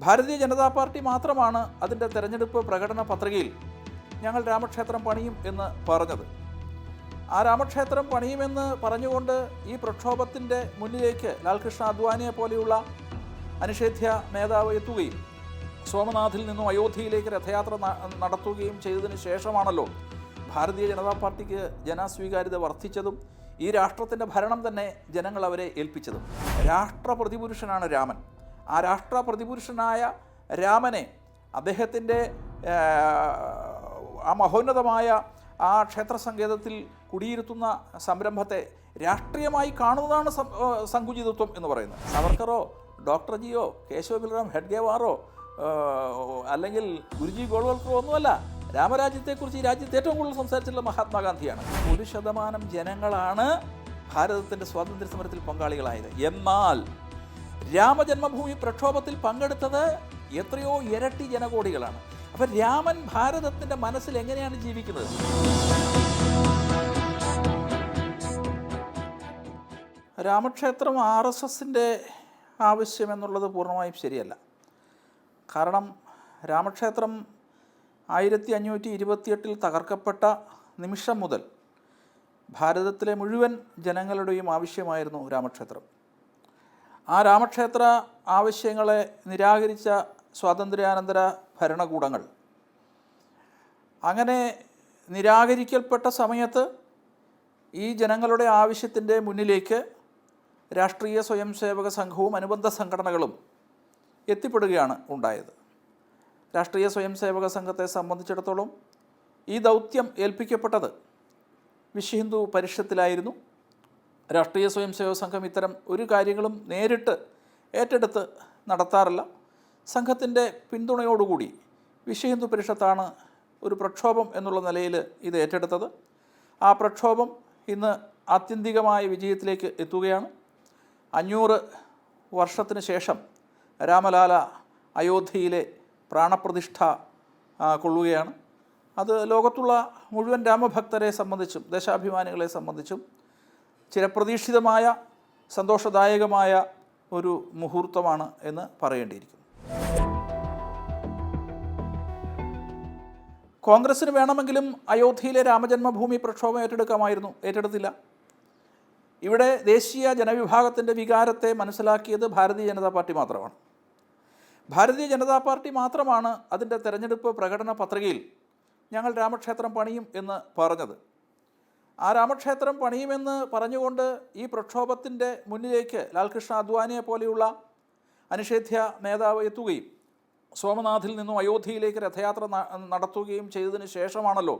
Bharatiya Janata party മാത്രമാണ് അതിന്റെ തെരഞ്ഞെടുപ്പ് പ്രകടന പത്രികയിൽ ഞങ്ങൾ രാമക്ഷേത്രം പണിയും എന്ന് പറഞ്ഞത്. ആ രാമക്ഷേത്രം പണിയുമെന്ന് പറഞ്ഞുകൊണ്ട് ഈ പ്രക്ഷോഭത്തിന്റെ മുന്നിലേക്ക് ലാൽകൃഷ്ണ അദ്വാനിയെ പോലെയുള്ള അനിഷേധ്യ നേതാവ് എത്തുകയും സോമനാഥിൽ നിന്നും അയോധ്യയിലേക്ക് രഥയാത്ര നടത്തുകയും ചെയ്തതിന് ശേഷമാണല്ലോ ഭാരതീയ ജനതാ പാർട്ടിക്ക് ജനസ്വീകാര്യത വർദ്ധിച്ചതും ഈ രാഷ്ട്രത്തിന്റെ ഭരണം തന്നെ ജനങ്ങൾ അവരെ ഏൽപ്പിച്ചതും. രാഷ്ട്രപ്രതിപുരുഷനാണ് രാമൻ. ആ രാഷ്ട്ര പ്രതിപുരുഷനായ രാമനെ അദ്ദേഹത്തിന്റെ ആ മഹോന്നതമായ ആ ക്ഷേത്ര സങ്കേതത്തിൽ കുടിയിരുത്തുന്ന സംരംഭത്തെ രാഷ്ട്രീയമായി കാണുന്നതാണ് സങ്കുചിതത്വം എന്ന് പറയുന്നത്. സവർക്കറോ ഡോക്ടർ ജിയോ കേശവ ബിൽറാം ഹെഡ്ഗേവാറോ അല്ലെങ്കിൽ ഗുരുജി ഗോൾവൽക്കറോ ഒന്നുമല്ല രാമരാജ്യത്തെക്കുറിച്ച് ഈ രാജ്യത്ത് ഏറ്റവും കൂടുതൽ സംസാരിച്ചിട്ടുള്ള മഹാത്മാഗാന്ധിയാണ്. ഒരു ശതമാനം ജനങ്ങളാണ് ഭാരതത്തിന്റെ സ്വാതന്ത്ര്യ സമരത്തിൽ പങ്കാളികളായത്. എന്നാൽ രാമജന്മഭൂമി പ്രക്ഷോഭത്തിൽ പങ്കെടുത്തത് എത്രയോ ഇരട്ടി ജനകോടികളാണ്. അപ്പം രാമൻ ഭാരതത്തിന്റെ മനസ്സിൽ എങ്ങനെയാണ് ജീവിക്കുന്നത്? രാമക്ഷേത്രം ആർ എസ് എസിന്റെ ആവശ്യം എന്നുള്ളത് പൂർണമായും ശരിയല്ല. കാരണം രാമക്ഷേത്രം ആയിരത്തി അഞ്ഞൂറ്റി ഇരുപത്തിയെട്ടിൽ തകർക്കപ്പെട്ട നിമിഷം മുതൽ ഭാരതത്തിലെ മുഴുവൻ ജനങ്ങളുടെയും ആവശ്യമായിരുന്നു രാമക്ഷേത്രം. ആ രാമക്ഷേത്ര ആവശ്യങ്ങളെ നിരാകരിച്ച സ്വാതന്ത്ര്യാനന്തര ഭരണകൂടങ്ങൾ. അങ്ങനെ നിരാകരിക്കൽപ്പെട്ട സമയത്ത് ഈ ജനങ്ങളുടെ ആവശ്യത്തിന്റെ മുന്നിലേക്ക് രാഷ്ട്രീയ സ്വയം സേവക സംഘവും അനുബന്ധ സംഘടനകളും എത്തിപ്പെടുകയാണ് ഉണ്ടായത്. രാഷ്ട്രീയ സ്വയം സേവക സംഘത്തെ സംബന്ധിച്ചിടത്തോളം ഈ ദൗത്യം ഏൽപ്പിക്കപ്പെട്ടത് വിശ്വഹിന്ദു പരിഷത്തിലായിരുന്നു. രാഷ്ട്രീയ സ്വയം സേവക സംഘം ഇത്തരം ഒരു കാര്യങ്ങളും നേരിട്ട് ഏറ്റെടുത്ത് നടത്താറില്ല. സംഘത്തിന്റെ പിന്തുണയോടുകൂടി വിശ്വ ഹിന്ദു പരിഷത്താണ് ഒരു പ്രക്ഷോഭം എന്നുള്ള നിലയിൽ ഇത് ഏറ്റെടുത്തത്. ആ പ്രക്ഷോഭം ഇന്ന് ആത്യന്തികമായ വിജയത്തിലേക്ക് എത്തുകയാണ്. അഞ്ഞൂറ് വർഷത്തിന് ശേഷം രാമലാല അയോധ്യയിലെ പ്രാണപ്രതിഷ്ഠ കൊള്ളുകയാണ്. അത് ലോകത്തുള്ള മുഴുവൻ രാമഭക്തരെ സംബന്ധിച്ചും ദേശാഭിമാനികളെ സംബന്ധിച്ചും ചിരപ്രതീക്ഷിതമായ സന്തോഷദായകമായ ഒരു മുഹൂർത്തമാണ് എന്ന് പറയേണ്ടിയിരിക്കുന്നു. കോൺഗ്രസ്സിന് വേണമെങ്കിലും അയോധ്യയിലെ രാമജന്മഭൂമി പ്രക്ഷോഭം ഏറ്റെടുക്കാമായിരുന്നു. ഏറ്റെടുത്തില്ല. ഇവിടെ ദേശീയ ജനവിഭാഗത്തിന്റെ വികാരത്തെ മനസ്സിലാക്കിയത് ഭാരതീയ ജനതാ പാർട്ടി മാത്രമാണ്. ഭാരതീയ ജനതാ പാർട്ടി മാത്രമാണ് അതിന്റെ തെരഞ്ഞെടുപ്പ് പ്രകടന പത്രികയിൽ ഞങ്ങൾ രാമക്ഷേത്രം പണിയും എന്ന് പറഞ്ഞത്. ആ രാമക്ഷേത്രം പണിയുമെന്ന് പറഞ്ഞുകൊണ്ട് ഈ പ്രക്ഷോഭത്തിന്റെ മുന്നിലേക്ക് ലാൽകൃഷ്ണ അദ്വാനിയെ പോലെയുള്ള അനിഷേധ്യ നേതാവ് എത്തുകയും സോമനാഥിൽ നിന്നും അയോധ്യയിലേക്ക് രഥയാത്ര നടത്തുകയും ചെയ്തതിന് ശേഷമാണല്ലോ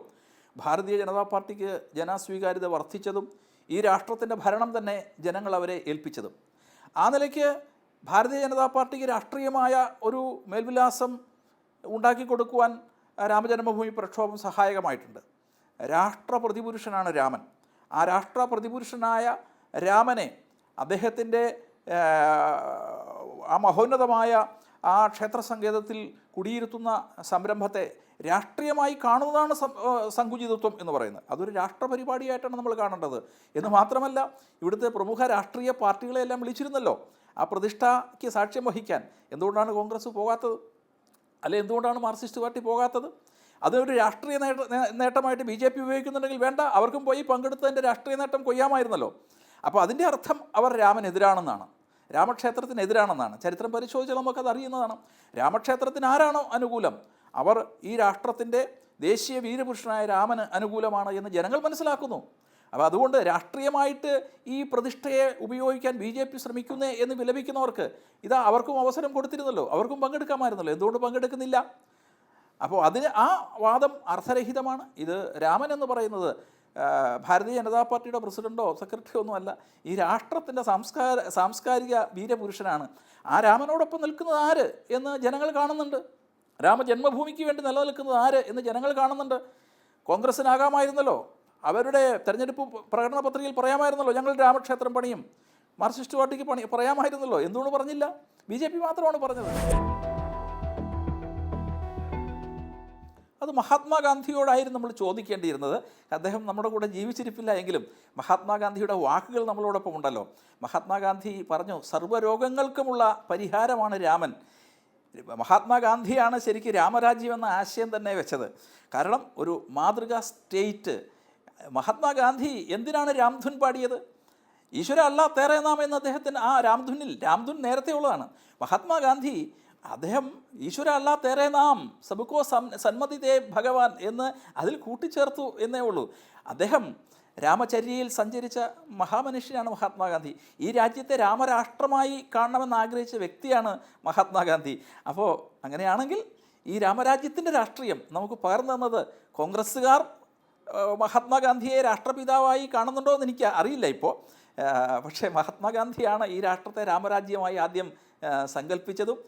ഭാരതീയ ജനതാ പാർട്ടിക്ക് ജനസ്വീകാര്യത വർദ്ധിച്ചതും ഈ രാഷ്ട്രത്തിന്റെ ഭരണം തന്നെ ജനങ്ങൾ അവരെ ഏൽപ്പിച്ചതും. ആ നിലയ്ക്ക് ഭാരതീയ ജനതാ പാർട്ടിക്ക് രാഷ്ട്രീയമായ ഒരു മേൽവിലാസം ഉണ്ടാക്കി കൊടുക്കുവാൻ രാമജന്മഭൂമി പ്രക്ഷോഭം സഹായകമായിട്ടുണ്ട്. രാഷ്ട്ര പ്രതിപുരുഷനാണ് രാമൻ. ആ രാഷ്ട്രപ്രതിപുരുഷനായ രാമനെ അദ്ദേഹത്തിന്റെ ആ മഹോന്നതമായ ആ ക്ഷേത്ര സങ്കേതത്തിൽ കുടിയിരുത്തുന്ന സംരംഭത്തെ രാഷ്ട്രീയമായി കാണുന്നതാണ് സങ്കുചിതത്വം എന്ന് പറയുന്നത്. അതൊരു രാഷ്ട്രപരിപാടിയായിട്ടാണ് നമ്മൾ കാണേണ്ടത്. എന്ന് മാത്രമല്ല ഇവിടുത്തെ പ്രമുഖ രാഷ്ട്രീയ പാർട്ടികളെല്ലാം വിളിച്ചിരുന്നല്ലോ ആ പ്രതിഷ്ഠയ്ക്ക് സാക്ഷ്യം വഹിക്കാൻ. എന്തുകൊണ്ടാണ് കോൺഗ്രസ് പോകാത്തത്? അല്ലെ എന്തുകൊണ്ടാണ് മാർക്സിസ്റ്റ് പാർട്ടി പോകാത്തത്? അതൊരു രാഷ്ട്രീയ നേട്ട നേട്ടമായിട്ട് ബി ജെ പി ഉപയോഗിക്കുന്നുണ്ടെങ്കിൽ വേണ്ട. അവർക്കും പോയി പങ്കെടുത്തതിന്റെ രാഷ്ട്രീയ നേട്ടം കൊയ്യാമായിരുന്നല്ലോ. അപ്പോൾ അതിന്റെ അർത്ഥം അവർ രാമനെതിരാണെന്നാണ്. രാമക്ഷേത്രത്തിനെതിരാണെന്നാണ്. ചരിത്രം പരിശോധിച്ചാൽ നമുക്കത് അറിയുന്നതാണ്. രാമക്ഷേത്രത്തിന് ആരാണോ അനുകൂലം? അവർ ഈ രാഷ്ട്രത്തിന്റെ ദേശീയ വീരപുരുഷനായ രാമന് അനുകൂലമാണ് എന്ന് ജനങ്ങൾ മനസ്സിലാക്കുന്നു. അപ്പോൾ അതുകൊണ്ട് രാഷ്ട്രീയമായിട്ട് ഈ പ്രതിഷ്ഠയെ ഉപയോഗിക്കാൻ ബി ജെ പി ശ്രമിക്കുന്നേ എന്ന് വിലപിക്കുന്നവർക്ക് ഇതാ അവർക്കും അവസരം കൊടുത്തിരുന്നല്ലോ. അവർക്കും പങ്കെടുക്കാമായിരുന്നല്ലോ. എന്തുകൊണ്ട് പങ്കെടുക്കുന്നില്ല? അപ്പോൾ അതിന് ആ വാദം അർത്ഥരഹിതമാണ് ഇത് രാമൻ എന്ന് പറയുന്നത് ഭാരതീയ ജനതാ പാർട്ടിയുടെ പ്രസിഡന്റോ സെക്രട്ടറിയോ ഒന്നുമല്ല ഈ രാഷ്ട്രത്തിന്റെ സംസ്കാര സാംസ്കാരിക വീരപുരുഷനാണ്. ആ രാമനോടൊപ്പം നിൽക്കുന്നത് ആര് എന്ന് ജനങ്ങൾ കാണുന്നുണ്ട്. രാമജന്മഭൂമിക്ക് വേണ്ടി നിലനിൽക്കുന്നത് ആര് എന്ന് ജനങ്ങൾ കാണുന്നുണ്ട്. കോൺഗ്രസ്സിനാകാമായിരുന്നല്ലോ അവരുടെ തെരഞ്ഞെടുപ്പ് പ്രകടന പത്രികയിൽ പറയാമായിരുന്നല്ലോ ഞങ്ങൾ രാമക്ഷേത്രം പണിയും മാർക്സിസ്റ്റ് പാർട്ടിക്ക് പണി പറയാമായിരുന്നല്ലോ. എന്തുകൊണ്ട് പറഞ്ഞില്ല? ബി ജെ പി മാത്രമാണ് പറഞ്ഞത്. അത് മഹാത്മാഗാന്ധിയോടായിരുന്നു നമ്മൾ ചോദിക്കേണ്ടിയിരുന്നത്. അദ്ദേഹം നമ്മുടെ കൂടെ ജീവിച്ചിരിപ്പില്ല എങ്കിലും മഹാത്മാഗാന്ധിയുടെ വാക്കുകൾ നമ്മളോടൊപ്പം ഉണ്ടല്ലോ. മഹാത്മാഗാന്ധി പറഞ്ഞു സർവരോഗങ്ങൾക്കുമുള്ള പരിഹാരമാണ് രാമൻ. മഹാത്മാഗാന്ധിയാണ് ശരിക്കും രാമരാജ്യം എന്ന ആശയം തന്നെ വെച്ചത്. കാരണം ഒരു മാതൃകാ സ്റ്റേറ്റ്. മഹാത്മാഗാന്ധി എന്തിനാണ് രാംധുൻ പാടിയത്? ഈശ്വര അല്ല തേറെ നാം എന്ന് അദ്ദേഹത്തിന് ആ രാംധുനിൽ രാംധുൻ നേരത്തെ ഉള്ളതാണ്. മഹാത്മാഗാന്ധി അദ്ദേഹം ഈശ്വര അല്ല നാം സബുക്കോ സന്മതിതേ ഭഗവാൻ എന്ന് അതിൽ കൂട്ടിച്ചേർത്തു എന്നേ ഉള്ളൂ. അദ്ദേഹം രാമചര്യയിൽ സഞ്ചരിച്ച മഹാമനുഷ്യനാണ് മഹാത്മാഗാന്ധി. ഈ രാജ്യത്തെ രാമരാഷ്ട്രമായി കാണണമെന്ന് ആഗ്രഹിച്ച വ്യക്തിയാണ് മഹാത്മാഗാന്ധി. അപ്പോൾ അങ്ങനെയാണെങ്കിൽ ഈ രാമരാജ്യത്തിന്റെ രാഷ്ട്രീയം നമുക്ക് പകർന്നു തന്നത് കോൺഗ്രസ്സുകാർ മഹാത്മാഗാന്ധിയെ രാഷ്ട്രപിതാവായി കാണുന്നുണ്ടോ എന്ന് എനിക്ക് അറിയില്ല ഇപ്പോൾ. പക്ഷേ മഹാത്മാഗാന്ധിയാണ് ഈ രാഷ്ട്രത്തെ രാമരാജ്യമായി ആദ്യം സങ്കല്പിച്ചതും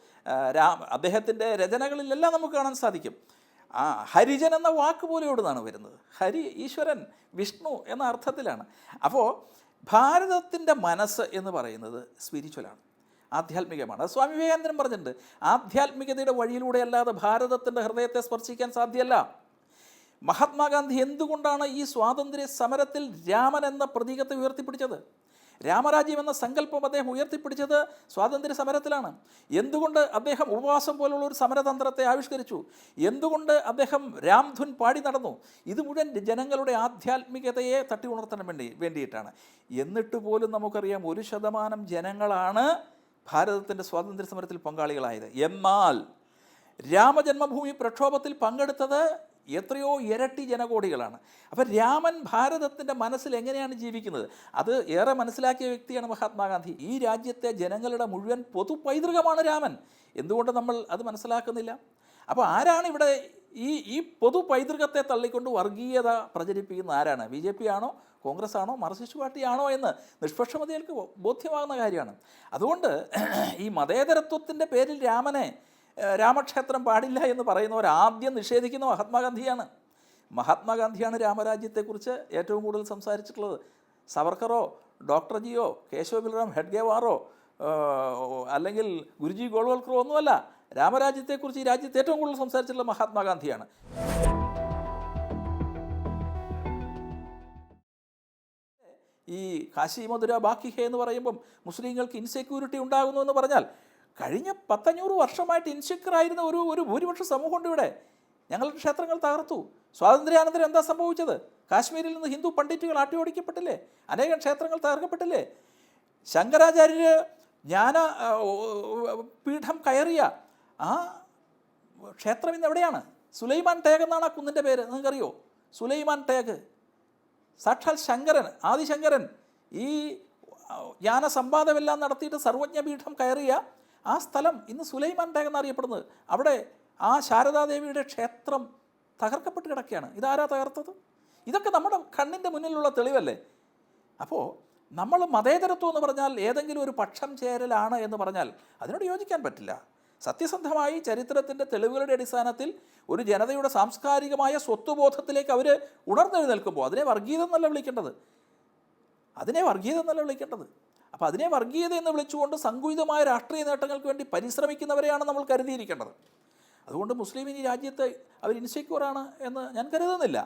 രാ അദ്ദേഹത്തിന്റെ രചനകളിലെല്ലാം നമുക്ക് കാണാൻ സാധിക്കും. ആ ഹരിജൻ എന്ന വാക്ക് പോലും ഇവിടുന്നാണ് വരുന്നത്? ഹരി ഈശ്വരൻ വിഷ്ണു എന്ന അർത്ഥത്തിലാണ്. അപ്പോൾ ഭാരതത്തിന്റെ മനസ്സ് എന്ന് പറയുന്നത് സ്പിരിച്വലാണ് ആധ്യാത്മികമാണ്. അത് സ്വാമി വിവേകാനന്ദൻ പറഞ്ഞിട്ടുണ്ട് ആധ്യാത്മികതയുടെ വഴിയിലൂടെ അല്ലാതെ ഭാരതത്തിന്റെ ഹൃദയത്തെ സ്പർശിക്കാൻ സാധ്യമല്ല മഹാത്മാഗാന്ധി എന്തുകൊണ്ടാണ് ഈ സ്വാതന്ത്ര്യ സമരത്തിൽ രാമൻ എന്ന പ്രതീകത്തെ ഉയർത്തിപ്പിടിച്ചത്? രാമരാജ്യം എന്ന സങ്കല്പം അദ്ദേഹം ഉയർത്തിപ്പിടിച്ചത് സ്വാതന്ത്ര്യ സമരത്തിലാണ് എന്തുകൊണ്ട് അദ്ദേഹം ഉപവാസം പോലുള്ള ഒരു സമരതന്ത്രത്തെ ആവിഷ്കരിച്ചു? എന്തുകൊണ്ട് അദ്ദേഹം രാംധുൻ പാടി നടന്നു? ഇത് മുഴുവൻ ജനങ്ങളുടെ ആധ്യാത്മികതയെ തട്ടി ഉണർത്താൻ വേണ്ടി വേണ്ടിയിട്ടാണ്. എന്നിട്ട് പോലും നമുക്കറിയാം ഒരു ശതമാനം ജനങ്ങളാണ് ഭാരതത്തിന്റെ സ്വാതന്ത്ര്യ സമരത്തിൽ പങ്കാളികളായത്. എന്നാൽ രാമജന്മഭൂമി പ്രക്ഷോഭത്തിൽ പങ്കെടുത്തത് എത്രയോ ഇരട്ടി ജനകോടികളാണ്. അപ്പം രാമൻ ഭാരതത്തിന്റെ മനസ്സിൽ എങ്ങനെയാണ് ജീവിക്കുന്നത്? അത് ഏറെ മനസ്സിലാക്കിയ വ്യക്തിയാണ് മഹാത്മാഗാന്ധി. ഈ രാജ്യത്തെ ജനങ്ങളുടെ മുഴുവൻ പൊതു പൈതൃകമാണ് രാമൻ. എന്തുകൊണ്ട് നമ്മൾ അത് മനസ്സിലാക്കുന്നില്ല? അപ്പോൾ ആരാണ് ഇവിടെ ഈ ഈ പൊതു പൈതൃകത്തെ തള്ളിക്കൊണ്ട് വർഗീയത പ്രചരിപ്പിക്കുന്ന ആരാണ്? ബി ജെ പി ആണോ? കോൺഗ്രസ് ആണോ? മാർക്സിസ്റ്റ് പാർട്ടിയാണോ എന്ന് നിഷ്പക്ഷമതികൾക്ക് ബോധ്യമാകുന്ന കാര്യമാണ്. അതുകൊണ്ട് ഈ മതേതരത്വത്തിന്റെ പേരിൽ രാമനെ രാമക്ഷേത്രം പാടില്ല എന്ന് പറയുന്നവർ ആദ്യം നിഷേധിക്കുന്ന മഹാത്മാഗാന്ധിയാണ്. മഹാത്മാഗാന്ധിയാണ് രാമരാജ്യത്തെക്കുറിച്ച് ഏറ്റവും കൂടുതൽ സംസാരിച്ചിട്ടുള്ളത്. സവർക്കറോ ഡോക്ടർ ജിയോ കേശവ ബിൽറാം ഹെഡ്ഗേവാറോ അല്ലെങ്കിൽ ഗുരുജി ഗോൾവൽക്കറോ ഒന്നുമല്ല രാമരാജ്യത്തെക്കുറിച്ച് ഈ രാജ്യത്ത് ഏറ്റവും കൂടുതൽ സംസാരിച്ചിട്ടുള്ള മഹാത്മാഗാന്ധിയാണ്. ഈ കാശി മധുര ബാക്കി ഹേ എന്ന് പറയുമ്പം മുസ്ലിങ്ങൾക്ക് ഇൻസെക്യൂരിറ്റി ഉണ്ടാകുന്നു എന്ന് പറഞ്ഞാൽ കഴിഞ്ഞ പത്തഞ്ഞൂറ് വർഷമായിട്ട് ഇൻസെക്യൂർ ആയിരുന്ന ഒരു ഒരു ഭൂരിപക്ഷ സമൂഹമുണ്ട് ഇവിടെ. ഞങ്ങളുടെ ക്ഷേത്രങ്ങൾ തകർത്തു. സ്വാതന്ത്ര്യാനന്തരം എന്താ സംഭവിച്ചത്? കാശ്മീരിൽ നിന്ന് ഹിന്ദു പണ്ഡിറ്റുകൾ ആട്ടിയോടിക്കപ്പെട്ടില്ലേ? അനേകം ക്ഷേത്രങ്ങൾ തകർക്കപ്പെട്ടില്ലേ? ശങ്കരാചാര്യർ ജ്ഞാന പീഠം കയറിയ ആ ക്ഷേത്രം ഇന്ന് എവിടെയാണ്? സുലൈമാൻ ടേഗ് എന്നാണ് ആ കുന്നിന്റെ പേര്. നിങ്ങൾക്കറിയോ? സുലൈമാൻ ടേഗ്. സാക്ഷാൽ ശങ്കരൻ ആദിശങ്കരൻ ഈ ജ്ഞാന സമ്പാദമെല്ലാം നടത്തിയിട്ട് സർവജ്ഞപീഠം കയറിയ ആ സ്ഥലം ഇന്ന് സുലൈമാൻ ബാഗ് എന്നറിയപ്പെടുന്നത്. അവിടെ ആ ശാരദാദേവിയുടെ ക്ഷേത്രം തകർക്കപ്പെട്ട് കിടക്കുകയാണ്. ഇതാരാ തകർത്തത്? ഇതൊക്കെ നമ്മുടെ കണ്ണിന്റെ മുന്നിലുള്ള തെളിവല്ലേ? അപ്പോൾ നമ്മൾ മതേതരത്വം എന്ന് പറഞ്ഞാൽ ഏതെങ്കിലും ഒരു പക്ഷം ചേരലാണ് എന്ന് പറഞ്ഞാൽ അതിനോട് യോജിക്കാൻ പറ്റില്ല. സത്യസന്ധമായി ചരിത്രത്തിന്റെ തെളിവുകളുടെ അടിസ്ഥാനത്തിൽ ഒരു ജനതയുടെ സാംസ്കാരികമായ സ്വത്വബോധത്തിലേക്ക് അവർ ഉണർന്നെഴുന്നേൽക്കുമ്പോൾ അതിനെ വർഗീയത എന്നല്ല വിളിക്കേണ്ടത്. അതിനെ വർഗീയത എന്നല്ല വിളിക്കേണ്ടത്. അപ്പോൾ അതിനെ വർഗീയത എന്ന് വിളിച്ചുകൊണ്ട് സങ്കുചിതമായ രാഷ്ട്രീയ നേട്ടങ്ങൾക്ക് വേണ്ടി പരിശ്രമിക്കുന്നവരെയാണ് നമ്മൾ കരുതിയിരിക്കേണ്ടത്. അതുകൊണ്ട് മുസ്ലിം ഈ രാജ്യത്ത് അവർ ഇൻസെക്യൂറാണ് എന്ന് ഞാൻ കരുതുന്നില്ല.